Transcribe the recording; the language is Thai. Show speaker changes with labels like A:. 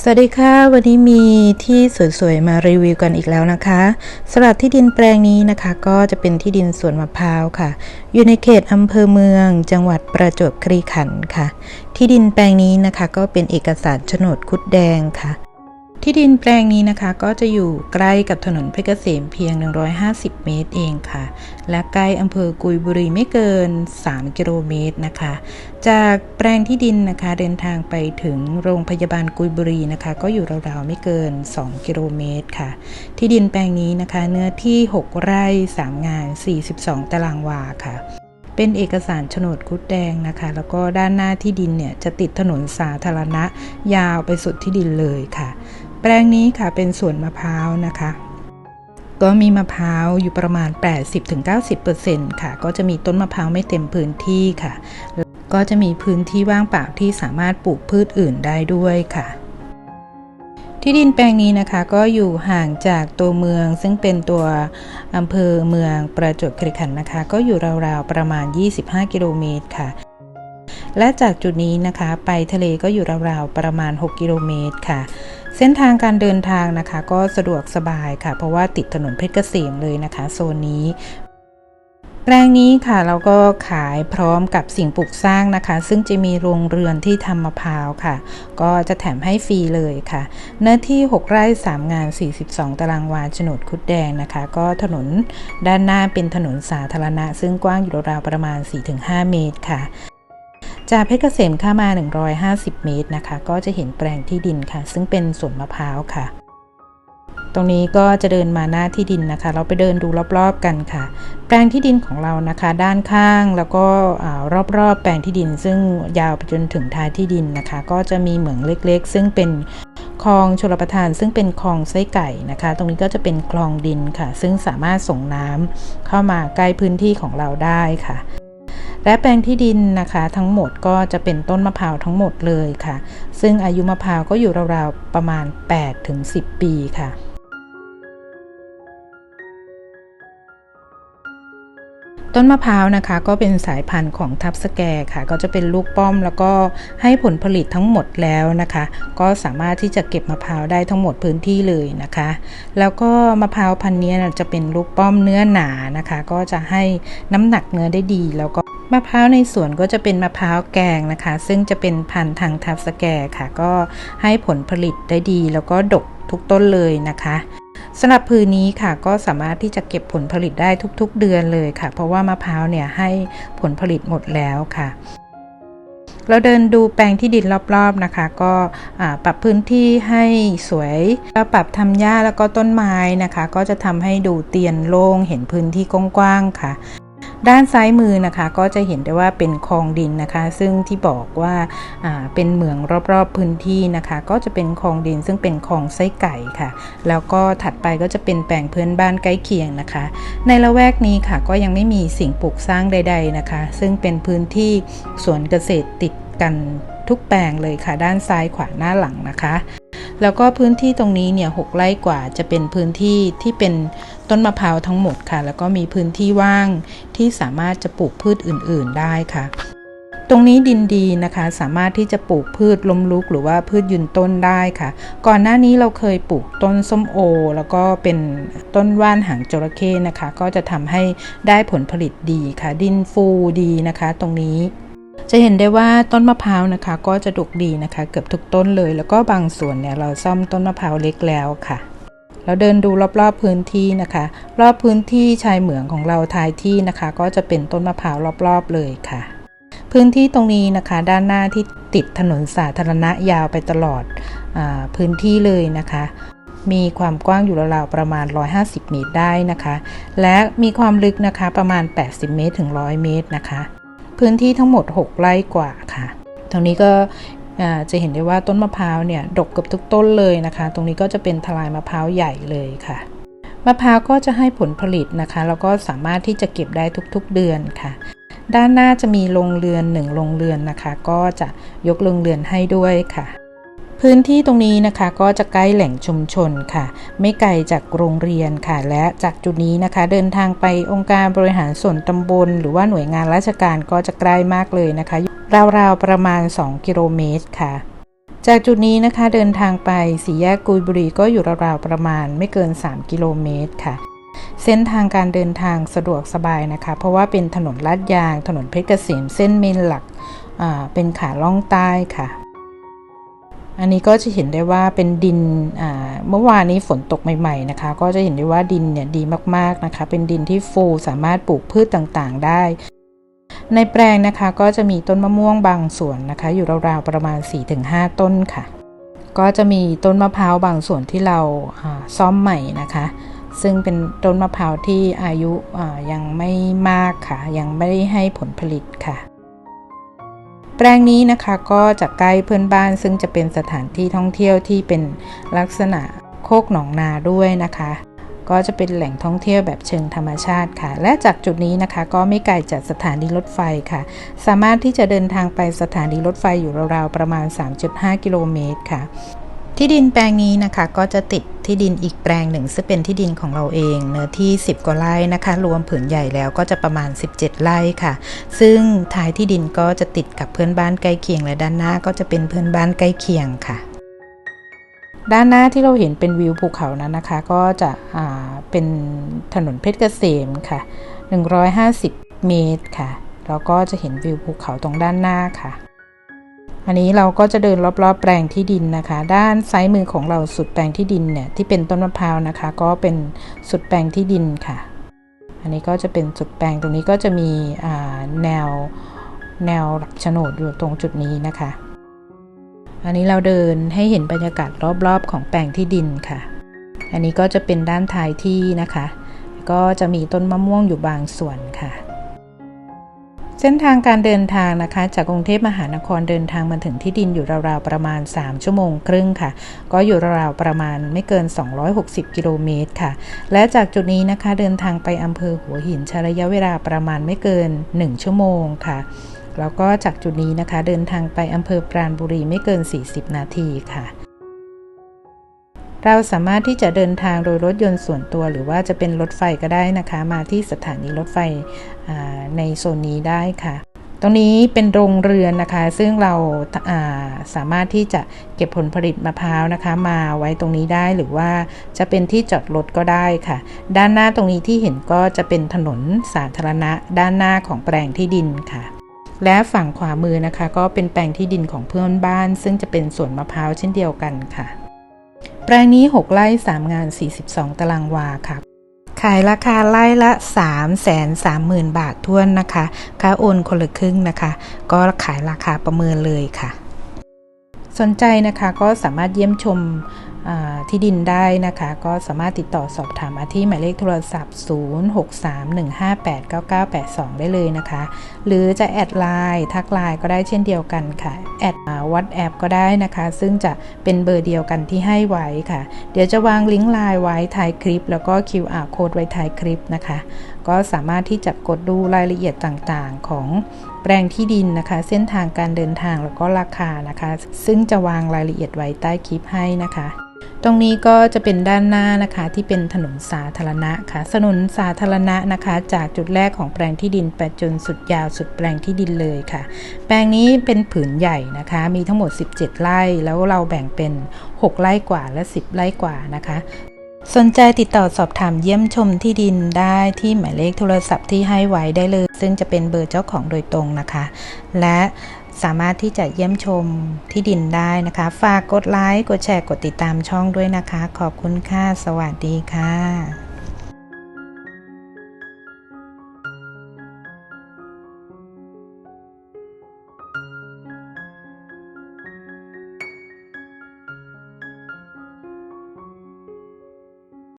A: สวัสดีค่ะ วันนี้มีที่สวยๆมารีวิวกันอีกแล้วนะคะสำหรับที่ดินแปลงนี้นะคะ ก็จะเป็นที่ดินสวนมะพร้าวค่ะ อยู่ในเขตอำเภอเมือง จังหวัดประจวบคีรีขันธ์ค่ะ ที่ดินแปลงนี้นะคะ ก็เป็นเอกสารโฉนดคุดแดงค่ะ ที่ดินแปลงนี้นะคะก็จะอยู่ใกล้กับถนนเพชรเกษมเพียง 150 เมตรเองค่ะ และใกล้อำเภอกุยบุรีไม่เกิน 3 กิโลเมตรนะคะ จากแปลงที่ดินนะคะเดินทางไปถึงโรงพยาบาลกุยบุรีนะคะ ก็อยู่ราวๆไม่เกิน 2 กิโลเมตรค่ะ ที่ดินแปลงนี้นะคะ เนื้อที่ 6 ไร่ 3 งาน 42 ตารางวาค่ะเป็นเอกสารโฉนดคุดแดงนะคะ แล้วก็ด้านหน้าที่ดินเนี่ยจะติดถนนสาธารณะยาวไปสุดที่ดินเลยค่ะ แปลงนี้ค่ะเป็นสวนมะพร้าวนะคะ ก็มีมะพร้าวอยู่ประมาณ 80-90%ค่ะ ก็จะมีต้นมะพร้าวไม่เต็มพื้นที่ค่ะ ก็จะมีพื้นที่ว่างเปล่าที่สามารถปลูกพืชอื่นได้ด้วยค่ะที่ดินแปลงนี้นะคะก็อยู่ห่างจากตัวเมือง ซึ่งเป็นตัวอำเภอเมืองประจวบคีรีขันธ์นะคะ ก็อยู่ราวๆประมาณ 25 กิโลเมตรค่ะ และจากจุดนี้นะคะ ไปทะเลก็อยู่ราวๆประมาณ 6 กิโลเมตรค่ะ เส้นทางการเดินทางนะคะ ก็สะดวกสบายค่ะ เพราะว่าติดถนนเพชรเกษมเลยนะคะโซนนี้แปลงนี้ค่ะเราก็ขายพร้อมกับสิ่งปลูกสร้างนะคะ ซึ่งจะมีโรงเรือนที่ทำมะพร้าวค่ะ ก็จะแถมให้ฟรีเลยค่ะ เนื้อที่ 6 ไร่ 3 งาน 42 ตารางวาโฉนดคุดแดงนะคะ ก็ถนนด้านหน้าเป็นถนนสาธารณะ ซึ่งกว้างอยู่ราวประมาณ 4-5 เมตรค่ะ จากเพชรเกษมข้ามา 150 เมตรนะคะ ก็จะเห็นแปลงที่ดินค่ะ ซึ่งเป็นสวนมะพร้าวค่ะ ตรงนี้ก็จะเดินมาหน้าที่ดินนะคะ เราไปเดินดูรอบๆกันค่ะ แปลงที่ดินของเรานะคะ ด้านข้างแล้วก็รอบๆ แปลงที่ดิน ซึ่งยาวไปจนถึงท้ายที่ดินนะคะ ก็จะมีเหมืองเล็กๆ ซึ่งเป็นคลองชลประทานซึ่งเป็นคลองไส้ไก่นะคะ ตรงนี้ก็จะเป็นคลองดินค่ะ ซึ่งสามารถส่งน้ำเข้ามาใกล้พื้นที่ของเราได้ค่ะ และแปลงที่ดินนะคะทั้งหมดก็จะเป็นต้นมะพร้าวทั้งหมดเลยค่ะ ซึ่งอายุมะพร้าวก็อยู่ราวๆประมาณ 8-10 ปีค่ะต้นมะพร้าวนะคะก็เป็นสายพันธุ์ของทับสแกค่ะ ก็จะเป็นลูกป้อมแล้วก็ให้ผลผลิตทั้งหมดแล้วนะคะ ก็สามารถที่จะเก็บมะพร้าวได้ทั้งหมดพื้นที่เลยนะคะ แล้วก็มะพร้าวพันธุ์นี้จะเป็นลูกป้อมเนื้อหนานะคะ ก็จะให้น้ำหนักเนื้อได้ดีแล้วก็ มะพร้าวในสวนก็จะเป็นมะพร้าวแกงนะคะ ซึ่งจะเป็นพันธุ์ทางทับสแกค่ะ ก็ให้ผลผลิตได้ดี แล้วก็ดกทุกต้นเลยนะคะสำหรับพื้นนี้ค่ะก็สามารถที่จะเก็บผลผลิตได้ทุกๆเดือนเลยค่ะ เพราะว่ามะพร้าวเนี่ยให้ผลผลิตหมดแล้วค่ะ เราเดินดูแปลงที่ดินรอบๆนะคะ ก็ปรับพื้นที่ให้สวยแล้วปรับทำหญ้าแล้วก็ต้นไม้นะคะ ก็จะทำให้ดูเตียนโล่งเห็นพื้นที่กว้างๆค่ะ ด้านซ้ายมือนะคะก็จะเห็นได้ว่าเป็นคลองดินนะคะ ซึ่งที่บอกว่าเป็นเหมืองรอบๆพื้นที่นะคะ ก็จะเป็นคลองดินซึ่งเป็นคลองไส้ไก่ค่ะ แล้วก็ถัดไปก็จะเป็นแปลงเพื่อนบ้านใกล้เคียงนะคะ ในละแวกนี้ค่ะก็ยังไม่มีสิ่งปลูกสร้างใด ๆนะคะ ซึ่งเป็นพื้นที่สวนเกษตรติดกันทุกแปลงเลยค่ะ ด้านซ้ายขวาหน้าหลังนะคะ แล้วก็พื้นที่ตรงนี้เนี่ยหไร่กว่าจะเป็นพื้นที่ที่เป็นต้นมะพร้าวทั้งหมดค่ะ แล้วก็มีพื้นที่ว่างที่สามารถจะปลูกพืชอื่น ๆ ได้ค่ะตรงนี้ดินดีนะคะสามารถที่จะปลูกพืชล้มลุกหรือว่าพืชยืนต้นได้ค่ะ ก่อนหน้านี้เราเคยปลูกต้นส้มโอ แล้วก็เป็นต้นว่านหางจระเข้นะคะ ก็จะทำให้ได้ผลผลิตดีค่ะ ดินฟูดีนะคะ ตรงนี้ จะเห็นได้ว่าต้นมะพร้าวนะคะ ก็จะดกดีนะคะ เกือบทุกต้นเลย แล้วก็บางส่วนเนี่ยเราซ่อมต้นมะพร้าวเล็กแล้วค่ะเราเดินดูรอบๆพื้นที่นะคะ รอบพื้นที่ชายเหมืองของเราทายที่นะคะ ก็จะเป็นต้นมะพร้าวรอบๆเลยค่ะ พื้นที่ตรงนี้นะคะ ด้านหน้าที่ติดถนนสาธารณะยาวไปตลอดอพื้นที่เลยนะคะ มีความกว้างอยู่ราวๆประมาณ 150 เมตรได้นะคะ และมีความลึกนะคะประมาณ 80 เมตรถึง 100 เมตรนะคะ พื้นที่ทั้งหมด 6 ไร่กว่าค่ะ ตรงนี้ก็จะเห็นได้ว่าต้นมะพร้าวเนี่ยดกเกือบทุกต้นเลยนะคะ ตรงนี้ก็จะเป็นทลายมะพร้าวใหญ่เลยค่ะ มะพร้าวก็จะให้ผลผลิตนะคะ แล้วก็สามารถที่จะเก็บได้ทุกๆเดือนค่ะ ด้านหน้าจะมีโรงเรือนหนึ่งโรงเรือนนะคะ ก็จะยกโรงเรือนให้ด้วยค่ะ พื้นที่ตรงนี้นะคะก็จะใกล้แหล่งชุมชนค่ะ ไม่ไกลจากโรงเรียนค่ะ และจากจุดนี้นะคะ เดินทางไปองค์การบริหารส่วนตำบล หรือว่าหน่วยงานราชการก็จะใกล้มากเลยนะคะราวๆประมาณ 2 กิโลเมตรค่ะ จากจุดนี้นะคะเดินทางไปสี่แยกกุยบุรีก็อยู่ราวๆประมาณไม่เกิน 3 กิโลเมตรค่ะเส้นทางการเดินทางสะดวกสบายนะคะ เพราะว่าเป็นถนนลาดยาง ถนนเพชรเกษมเส้นเมนหลักเป็นขาล่องใต้ค่ะ อันนี้ก็จะเห็นได้ว่าเป็นดินเมื่อวานนี้ฝนตกใหม่ๆนะคะ ก็จะเห็นได้ว่าดินเนี่ยดีมากๆนะคะ เป็นดินที่ฟูสามารถปลูกพืชต่างๆ ได้ ในแปลงนะคะก็จะมีต้นมะม่วงบางส่วนนะคะ อยู่ราวๆประมาณ 4-5 ต้นค่ะ ก็จะมีต้นมะพร้าวบางส่วนที่เราซ่อมใหม่นะคะ ซึ่งเป็นต้นมะพร้าวที่อายุยังไม่มากค่ะ ยังไม่ได้ให้ผลผลิตค่ะ แปลงนี้นะคะก็จะใกล้เพื่อนบ้านซึ่งจะเป็นสถานที่ท่องเที่ยวที่เป็นลักษณะโคกหนองนาด้วยนะคะ ก็จะเป็นแหล่งท่องเที่ยวแบบเชิงธรรมชาติค่ะ และจากจุดนี้นะคะ ก็ไม่ไกลจากสถานีรถไฟค่ะ สามารถที่จะเดินทางไปสถานีรถไฟอยู่ราวๆประมาณ 3.5 กิโลเมตรค่ะ ที่ดินแปลงนี้นะคะก็จะติดที่ดินอีกแปลงหนึ่งซึ่งเป็นที่ดินของเราเองเนื้อที่ 10 กว่าไร่นะคะ รวมผืนใหญ่แล้วก็จะประมาณ 17 ไร่ค่ะ ซึ่งท้ายที่ดินก็จะติดกับเพื่อนบ้านใกล้เคียงและด้านหน้าก็จะเป็นเพื่อนบ้านใกล้เคียงค่ะ ด้านหน้าที่เราเห็นเป็นวิวภูเขานั้นนะคะ ก็จะเป็นถนนเพชรเกษมค่ะ 150 เมตรค่ะแล้วก็จะเห็นวิวภูเขาตรงด้านหน้าค่ะ อันนี้เราก็จะเดินรอบๆ แปลงที่ดินนะคะ ด้านซ้ายมือของเราสุดแปลงที่ดินเนี่ยที่เป็นต้นมะพร้าวนะคะ ก็เป็นสุดแปลงที่ดินค่ะ อันนี้ก็จะเป็นสุดแปลงตรงนี้ก็จะมีแนวแนวหลักโฉนดอยู่ตรงจุดนี้นะคะ อันนี้เราเดินให้เห็นบรรยากาศรอบๆ ของแปลงที่ดินค่ะ อันนี้ก็จะเป็นด้านท้ายที่นะคะ ก็จะมีต้นมะม่วงอยู่บางส่วนค่ะ เส้นทางการเดินทางนะคะ จากกรุงเทพมหานครเดินทางมาถึงที่ดินอยู่ราวๆประมาณ 3 ชั่วโมงครึ่งค่ะ ก็อยู่ราวๆประมาณไม่เกิน 260 กิโลเมตรค่ะ และจากจุดนี้นะคะเดินทางไปอำเภอหัวหินใช้ระยะเวลาประมาณไม่เกิน 1 ชั่วโมงค่ะ แล้วก็จากจุดนี้นะคะเดินทางไปอำเภอปราณบุรีไม่เกิน 40 นาทีค่ะ เราสามารถที่จะเดินทางโดยรถยนต์ส่วนตัว หรือว่าจะเป็นรถไฟก็ได้นะคะ มาที่สถานีรถไฟในโซนนี้ได้ค่ะ ตรงนี้เป็นโรงเรือนนะคะ ซึ่งเราาสามารถที่จะเก็บผลผลิตมะพร้าวนะคะ มาไว้ตรงนี้ได้หรือว่าจะเป็นที่จอดรถก็ได้ค่ะ ด้านหน้าตรงนี้ที่เห็นก็จะเป็นถนนสาธารณะ ด้านหน้าของแปลงที่ดินค่ะและฝั่งขวามือนะคะ ก็เป็นแปลงที่ดินของเพื่อนบ้าน ซึ่งจะเป็นสวนมะพร้าวเช่นเดียวกันค่ะ แปลงนี้ 6 ไร่ 3 งาน 42 ตารางวาค่ะ ขายราคาไร่ละ 3 3 0 0 0 0 บาททวนนะคะ ค่าโอนคนละครึ่งนะคะ ก็ขายราคาประเมินเลยค่ะ สนใจนะคะก็สามารถเยี่ยมชม ที่ดินได้นะคะ ก็สามารถติดต่อสอบถามมาที่หมายเลขโทรศัพท์ 0631589982 ได้เลยนะคะ หรือจะแอดไลน์ทักไลน์ก็ได้เช่นเดียวกันค่ะ แอดวัดแอปก็ได้นะคะ ซึ่งจะเป็นเบอร์เดียวกันที่ให้ไว้ค่ะ เดี๋ยวจะวางลิงก์ไลน์ไว้ท้ายคลิป แล้วก็ QR code ไว้ท้ายคลิปนะคะ ก็สามารถที่จะกดดูรายละเอียดต่างๆ ของแปลงที่ดินนะคะ เส้นทางการเดินทางแล้วก็ราคานะคะ ซึ่งจะวางรายละเอียดไว้ใต้คลิปให้นะคะ ตรงนี้ก็จะเป็นด้านหน้านะคะที่เป็นถนนสาธารณะค่ะถนนสาธารณะนะคะ จากจุดแรกของแปลงที่ดินไปจนสุดยาวสุดแปลงที่ดินเลยค่ะ แปลงนี้เป็นผืนใหญ่นะคะ มีทั้งหมด 17 ไร่แล้วเราแบ่งเป็น 6 ไร่กว่าและ 10 ไร่กว่านะคะสนใจติดต่อสอบถามเยี่ยมชมที่ดินได้ที่หมายเลขโทรศัพท์ที่ให้ไว้ได้เลย ซึ่งจะเป็นเบอร์เจ้าของโดยตรงนะคะ และ สามารถที่จะเยี่ยมชมที่ดินได้นะคะ ฝากกดไลค์ กดแชร์ กดติดตามช่องด้วยนะคะ ขอบคุณค่ะ สวัสดีค่ะ